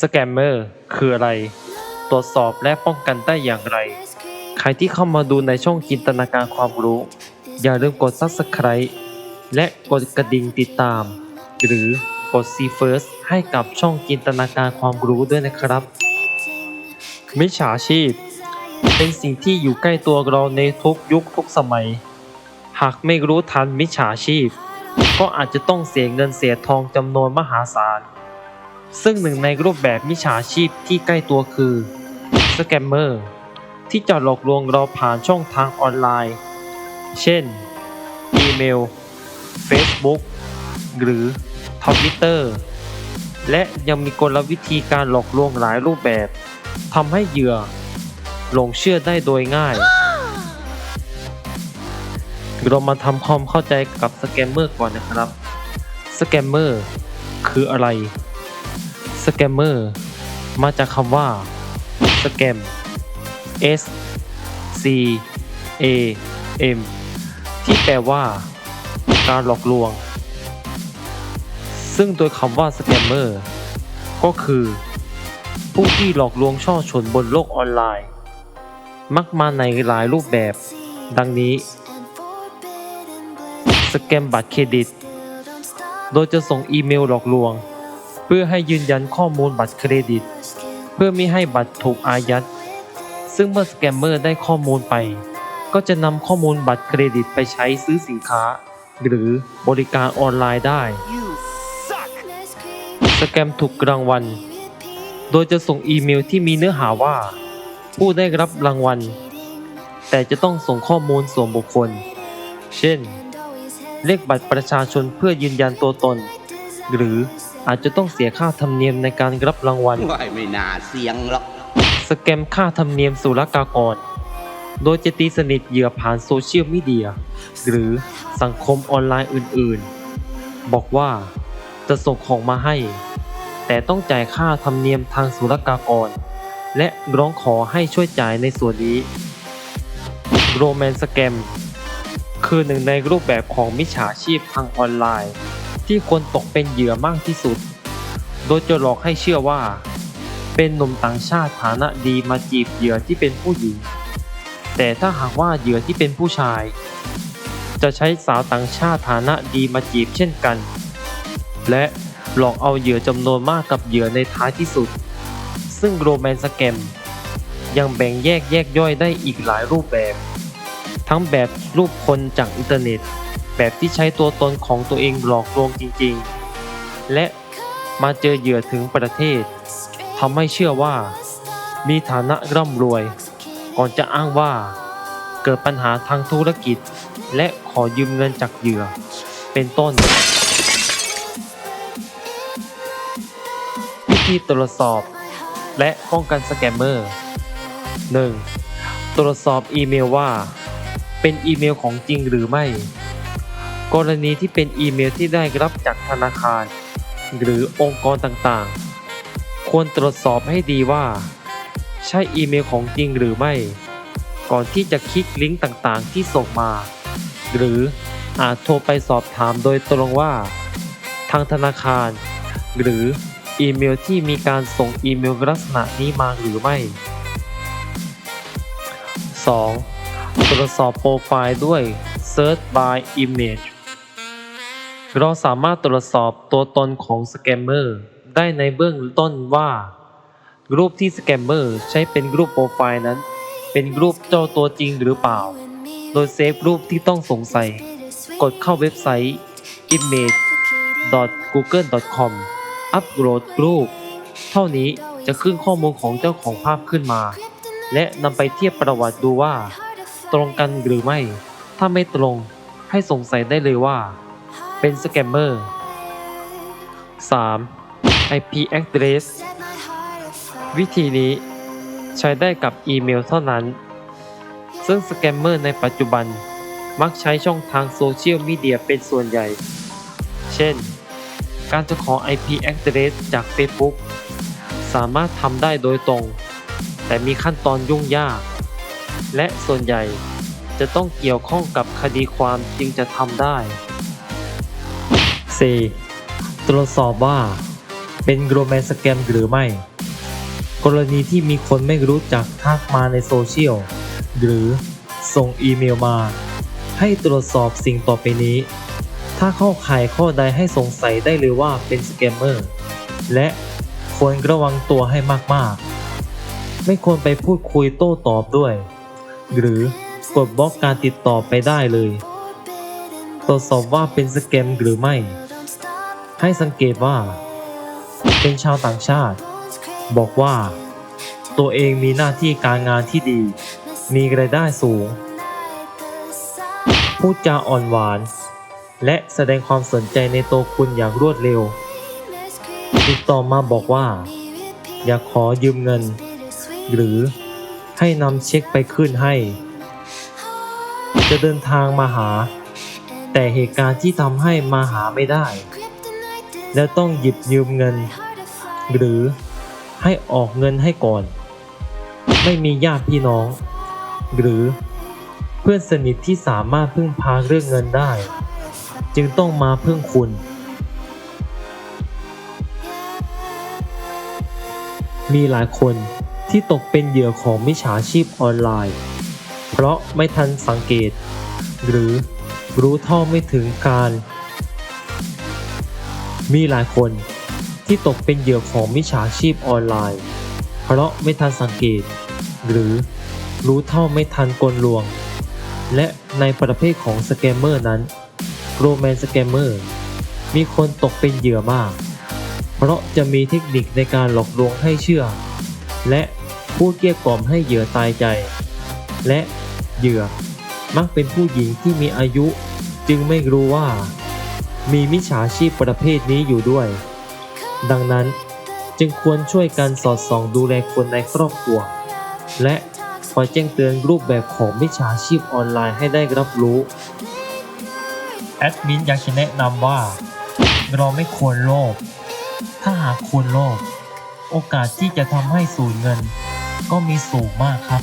สแกมเมอร์คืออะไร ตรวจสอบและป้องกันได้อย่างไร ใครที่เข้ามาดูในช่องจินตนาการความรู้ อย่าลืมกด Subscribe และกดกระดิ่งติดตาม หรือกด See First ให้กับช่องจินตนาการความรู้ด้วยนะครับ มิจฉาชีพ เป็นสิ่งที่อยู่ใกล้ตัวเราในทุกยุคทุกสมัย หากไม่รู้ทันมิจฉาชีพ ก็อาจจะต้องเสียเงินเสียทองจำนวนมหาศาล ซึ่งหนึ่งในรูปแบบมิจฉาชีพที่ใกล้ตัวคือสแกมเมอร์ที่จะหลอกลวงเราผ่านช่องทางออนไลน์ เช่น อีเมล Facebook หรือทวิตเตอร์และยังมีกลวิธีการหลอกลวงหลายรูปแบบทำให้เหยื่อหลงเชื่อได้โดยง่าย เรามาทำความเข้าใจกับสแกมเมอร์ก่อนนะครับ สแกมเมอร์คืออะไร สแกมเมอร์มาจากคำว่าสแกม S C A M ที่แปลว่า การหลอกลวง ซึ่งโดยคำว่าสแกมเมอร์ก็คือ ผู้ที่หลอกลวงช่อชนบนโลกออนไลน์ มักมาในหลายรูปแบบ ดังนี้ สแกมบัตรเครดิต โดยจะส่งอีเมลหลอกลวง เพื่อให้ยืนยันข้อมูลบัตรเครดิต เพื่อไม่ให้บัตรถูกอายัด ซึ่งเมื่อสแกมเมอร์ได้ข้อมูลไป ก็จะนำข้อมูลบัตรเครดิตไปใช้ซื้อสินค้า หรือบริการออนไลน์ได้ สแกมถูกรางวัล โดยจะส่งอีเมลที่มีเนื้อหาว่า ผู้ได้รับรางวัล แต่จะต้องส่งข้อมูลส่วนบุคคล เช่น เลขบัตรประชาชนเพื่อยืนยันตัวตน หรือ อาจจะต้องเสียค่าธรรมเนียมในการรับรางวัล ว่ายไม่น่าเสียงหรอก สแกมค่าธรรมเนียมศุลกากร โดยจะตีสนิทเหยื่อผ่านโซเชียลมีเดีย หรือสังคมออนไลน์อื่นๆ บอกว่าจะส่งของมาให้ แต่ต้องจ่ายค่าธรรมเนียมทางศุลกากร และร้องขอให้ช่วยจ่ายในส่วนนี้ โรแมนสแกม คือหนึ่งในรูปแบบของมิจฉาชีพทางออนไลน์ ที่คนตกเป็นเหยื่อมากที่สุด โดยจะหลอกให้เชื่อว่า เป็นหนุ่มต่างชาติฐานะดีมาจีบเหยื่อที่เป็นผู้หญิง แต่ถ้าหากว่าเหยื่อที่เป็นผู้ชาย จะใช้สาวต่างชาติฐานะดีมาจีบเช่นกัน และหลอกเอาเหยื่อจำนวนมากกับเหยื่อในท้ายที่สุด ซึ่งโรแมนสแกมยังแบ่งแยกแยกย่อยได้อีกหลายรูปแบบ ทั้งแบบรูปคนจากอินเทอร์เน็ต แบบที่ใช้ตัวตนของตัวเองหลอกลวงจริงๆ และมาเจอเหยื่อถึงประเทศทำให้เชื่อว่า มีฐานะร่ำรวย ก่อนจะอ้างว่า เกิดปัญหาทางธุรกิจ และขอยืมเงินจากเหยื่อ เป็นต้นวิธีตรวจสอบ และป้องกันสแกมเมอร์ 1. ตรวจสอบอีเมลว่า เป็นอีเมลของจริงหรือไม่ กรณีที่เป็นอีเมลที่ได้รับจากธนาคาร หรือองค์กรต่างๆ ควรตรวจสอบให้ดีว่า ใช่อีเมลของจริงหรือไม่ ก่อนที่จะคลิกลิงก์ต่างๆ ที่ส่งมา หรืออาจโทรไปสอบถามโดยตรงว่า ทางธนาคาร หรืออีเมลที่มีการส่งอีเมลลักษณะนี้มาหรือไม่ 2. ตรวจสอบโปรไฟล์ด้วย Search by Image เราสามารถตรวจสอบตัวตนของสแกมเมอร์ได้ในเบื้องต้นว่า รูปที่สแกมเมอร์ใช้เป็นรูปโปรไฟล์นั้น เป็นรูปเจ้าตัวจริงหรือเปล่า โดยเซฟรูปที่ต้องสงสัย กดเข้าเว็บไซต์ image.google.com อัปโหลดรูป เท่านี้จะขึ้นข้อมูลของเจ้าของภาพขึ้นมา และนำไปเทียบประวัติดูว่า ตรงกันหรือไม่ ถ้าไม่ตรงให้สงสัยได้เลยว่า เป็นสแกมเมอร์ 3. IP address วิธีนี้ใช้ได้กับอีเมลเท่านั้น ซึ่งสแกมเมอร์ในปัจจุบันมักใช้ช่องทางโซเชียลมีเดียเป็นส่วนใหญ่ เช่น การจะขอ IP address จาก Facebook สามารถทำได้โดยตรง แต่มีขั้นตอนยุ่งยาก และส่วนใหญ่จะต้องเกี่ยวข้องกับคดีความจึงจะทำได้ 4. ตรวจสอบว่าเป็นโรแมนสแกมหรือไม่ กรณีที่มีคนไม่รู้จักทักมาในโซเชียล หรือส่งอีเมลมา ให้ตรวจสอบสิ่งต่อไปนี้ ถ้าเข้าข่ายข้อใดให้สงสัยได้เลยว่าเป็นสแกมเมอร์ และควรระวังตัวให้มากๆ ไม่ควรไปพูดคุยโต้ตอบด้วย หรือกดบล็อกการติดต่อไปได้เลย ตรวจสอบว่าเป็นสแกมหรือไม่ ให้สังเกตว่า เป็นชาวต่างชาติ บอกว่า ตัวเองมีหน้าที่การงานที่ดี มีรายได้สูง พูดจาอ่อนหวาน และแสดงความสนใจในตัวคุณอย่างรวดเร็ว ติดต่อมาบอกว่า อยากขอยืมเงิน หรือให้นำเช็คไปขึ้นให้ จะเดินทางมาหา แต่เหตุการณ์ที่ทำให้มาหาไม่ได้ และต้องหยิบยืมเงิน หรือให้ออกเงินให้ก่อน ไม่มีญาติพี่น้อง หรือเพื่อนสนิทที่สามารถพึ่งพาเรื่องเงินได้ จึงต้องมาพึ่งคุณมีหลายคนที่ตกเป็นเหยื่อของมิจฉาชีพออนไลน์ เพราะไม่ทันสังเกต หรือรู้เท่าไม่ถึงการ มีหลายคนที่ตกเป็นเหยื่อของมิจฉาชีพออนไลน์ เพราะไม่ทันสังเกต หรือรู้เท่าไม่ทันกลลวง และในประเภทของสแกมเมอร์นั้นโรแมนสแกมเมอร์มีคนตกเป็นเหยื่อมาก เพราะจะมีเทคนิคในการหลอกลวงให้เชื่อ และพูดเกลี้ยกล่อมให้เหยื่อตายใจ และเหยื่อมักเป็นผู้หญิงที่มีอายุ จึงไม่รู้ว่า มีมิจฉาชีพประเภทนี้อยู่ด้วย ดังนั้นจึงควรช่วยกันสอดส่องดูแลคนในครอบครัว และคอยแจ้งเตือนรูปแบบของมิจฉาชีพออนไลน์ให้ได้รับรู้แอดมินอยากจะแนะนำว่า เราไม่ควรโลภถ้าหากคุณโลภโอกาสที่จะทำให้สูญเงิน ก็มีสูงมากครับ